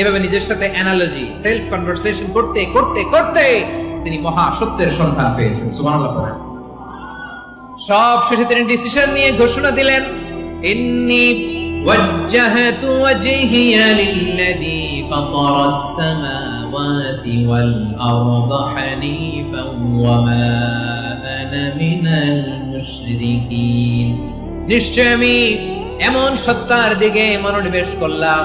এভাবে নিজের সাথে অ্যানালজি সেলফ কনভারসেশন করতে করতে করতে তিনি মহা সত্যের সন্ধান পেয়েছেন। সুবহানাল্লাহ পড়েন। সব শেষে তিনি ডিসিশন নিয়ে ঘোষণা দিলেন, ইন্নি লিল্লাযী ফাতারাস সামাওয়াতি ওয়াল আরদা হানিফান ওয়া মা আনা মিনাল মুশরিকিন। নিশ্চয় আমি এমন সত্তার দিকে মনোনিবেশ করলাম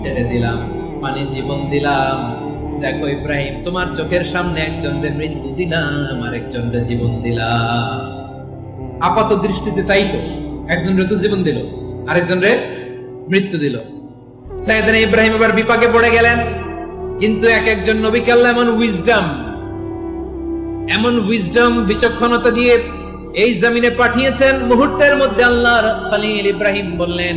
ছেড়ে দিলাম মানে জীবন দিলাম। দেখো ইব্রাহিম, তোমার চোখের সামনে একজনদের মৃত্যু দিলাম আর আরেকজনদের জীবন দিলাম। আপাত দৃষ্টিতে তাই তো একজন রে তো জীবন দিল আরেকজন রে মৃত্যু দিল। সাইয়েদনা ইব্রাহিম এবার বিপাকে পড়ে গেলেন, কিন্তু এক একজন নবীকে আল্লাহ এমন উইজডম এমন উইজডম বিচক্ষণতা দিয়ে এই জমিনে পাঠিয়েছেন। মুহূর্তের মধ্যে আল্লাহর খলিল ইব্রাহিম বললেন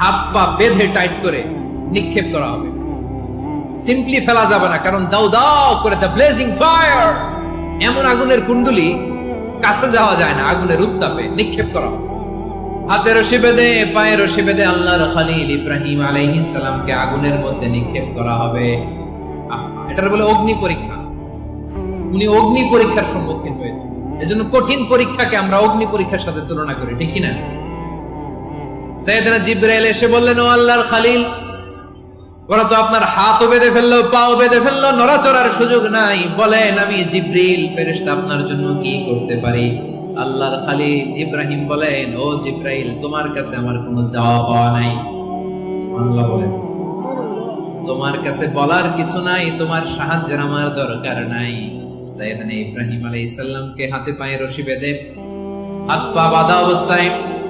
হাত পা বেঁধে টাইট করে নিক্ষেপ করা হবে। সিম্পলি ফেলা যাবে না, কারণ দাও দাও করে দ্য ব্লেজিং ফায়ার এমন আগুনের কুণ্ডলি কাছে যাওয়া যায় না, আগুনের উত্তাপে নিক্ষেপ করা হবে। হাতে রশি বেঁধে পায়ে রশি বেঁধে আল্লাহর খালিল ইব্রাহিম আলাইহিস সালামকে আগুনের মধ্যে নিক্ষেপ করা হবে। এটার বলে অগ্নি পরীক্ষা। উনি অগ্নি পরীক্ষার সম্মুখীন হয়েছে এজন্য কঠিন পরীক্ষাকে আমরা অগ্নি পরীক্ষার সাথে তুলনা করি, ঠিক কিনা? সৈয়দনা জিব্রাইল এসে বললেন, ও আল্লাহর খালিল, ওরা তো আপনার হাতও বেঁধে ফেলল, পাও বেঁধে ফেলল, নড়াচড়ার সুযোগ নাই। বলেন, আমি জিব্রিল আপনার জন্য কি করতে পারি? আল্লাহর ইব্রাহিম বলেন, ও জিব্রাইল, তোমার কাছে আমার কোনো যাওয়া পাওয়া নাই। বলেন। তোমার কাছে বলার কিছু নাই, তোমার সাহায্যের আমার দরকার নাই। সাইয়েদনা ইব্রাহিম আলাইহিস সালামকে হাতে পায়ে রশি বেঁধে হাত পা বাঁধা অবস্থায়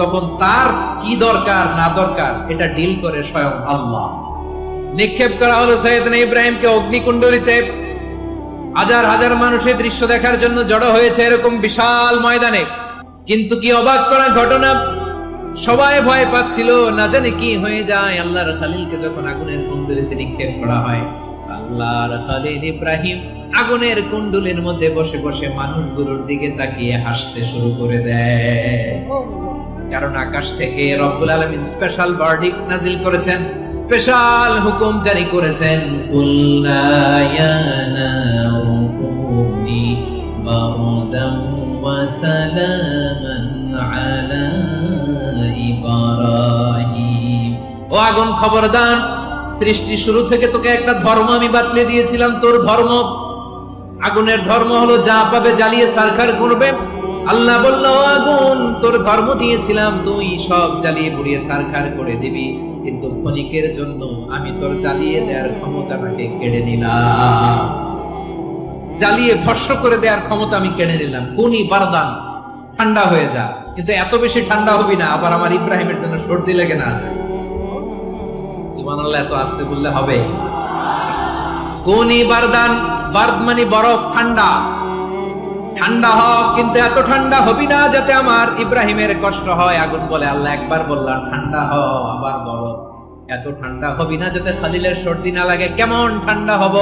তখন তার কি দরকার, না দরকার, এটা ডিল করে স্বয়ং আল্লাহ। নিক্ষেপ করা হলো সৈয়দনা ইব্রাহিমকে অগ্নিকুণ্ডলিতে। হাজার হাজার মানুষের দৃশ্য দেখার জন্য জড়ো হয়েছে এরকম বিশাল ময়দানে। কিন্তু কি অবাক করা ঘটনা? সবাই ভয় পাচ্ছিল, না জানে কি হয়ে যায়। আল্লাহর খালিলকে যখন আগুনের কুণ্ডলিতে নিক্ষেপ করা হয়, আল্লাহর খালিল ইব্রাহিম আগুনের কুণ্ডলের মধ্যে বসে বসে মানুষগুলোর দিকে তাকিয়ে হাসতে শুরু করে দেয়। কারণ আকাশ থেকে রব্বুল আলমিন স্পেশাল ভার্ডিক নাজিল করেছেন। স্পেশাল হুকুম জারি করেছেন। ও আগুন খবরদার, সৃষ্টি শুরু থেকে তোকে একটা ধর্ম আমি বাতলে দিয়েছিলাম, তোর ধর্ম। আগুনের ধর্ম হলো যা পাবে জ্বালিয়ে সারখার করবে। আল্লাহ বলল, আগুন, তোর ধর্ম দিয়েছিলাম, তুই সব জ্বালিয়ে পুড়িয়ে সারখার করে দিবি। কিন্তু ক্ষণিকের জন্য আমি তোর জ্বালিয়ে দেওয়ার ক্ষমতাটাকে কেড়ে নিলাম। জ্বালিয়ে ভস্য করে দেওয়ার ক্ষমতা আমি কেড়ে নিলাম। কোনই বারদান, ঠান্ডা হয়ে যা। কিন্তু এত বেশি ঠান্ডা হবি না, আবার আমার ইব্রাহিমের জন্য সর্দি লেগে না যায়। সুবহানাল্লাহ, এত আসতে বললে হবে। কোনি বারদান, বার্দ মানে বরফ, ঠান্ডা। ঠান্ডা হ কিন্তু এত ঠান্ডা হবি না যাতে আমার ইব্রাহিমের কষ্ট হয়। আগুন বলে আল্লাহ একবার বললাম, ঠান্ডা হ আবার বরফ এত ঠান্ডা হবি না যাতে খালিলের সর্দি না লাগে। কেমন ঠান্ডা হব?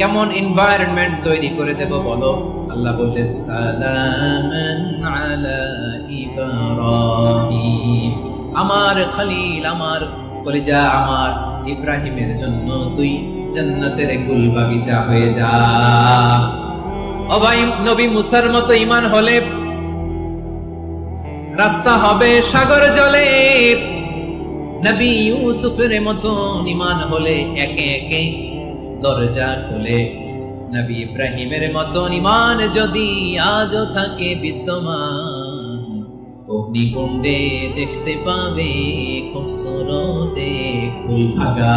কেমন এনভায়রনমেন্ট তৈরি করে দেব বলো? আল্লাহ বললেন, সালামান আলা ইব্রাহিম। আমার খালিল, আমার কলিজা, আমার ইব্রাহিমের জন্য তুই জান্নাতের গুল বাগিচা হয়ে যা। ভাই, নবী মুসার মতো ইমান হলে রাস্তা হবে সাগর জলে। নবী ইউসুফের ইমান হলে একে একে দরজা খুলে। নবী ইব্রাহিমের মতো ইমান যদি আজও থাকে বিদ্যমান, অগ্নিকুণ্ডে দেখতে পাবে খুব সরতে ফুল ভাগা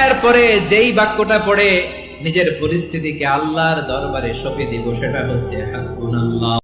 এরপরে যেই বাক্যটা পড়ে নিজের পরিস্থিতিকে আল্লাহর দরবারে সঁপে দিব সেটা হচ্ছে হাসবুনাল্লাহ।